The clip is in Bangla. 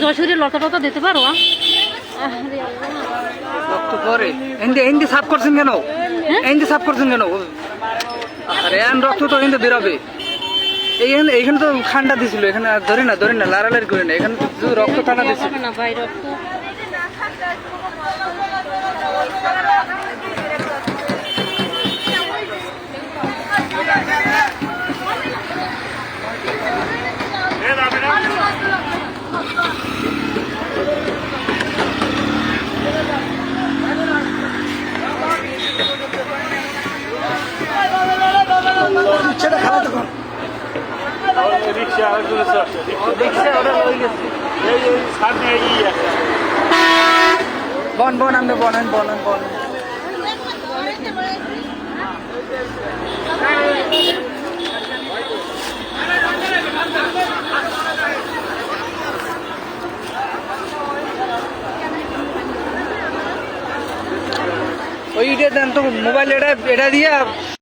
শরীরে লতা টতা দিতে পারো পরে হিন্দি হিন্দি সাফ করছেন কেন? হিন্দি সাফ করছেন কেন? আরে রক্ত তো বেরোবে। এইখানে এইখানে তো ঠান্ডা দিছিল এখানে ধরে না ধরে না লাড়ালাড়ি করে না এখানে রক্ত ঠান্ডা দিছিল না ভাই রক্ত। রিক্সা এই সামনে এই একটা বন বন আমি বনেন বনেন বন। ওই এটা দেন তো মোবাইল এটা এটা দিয়া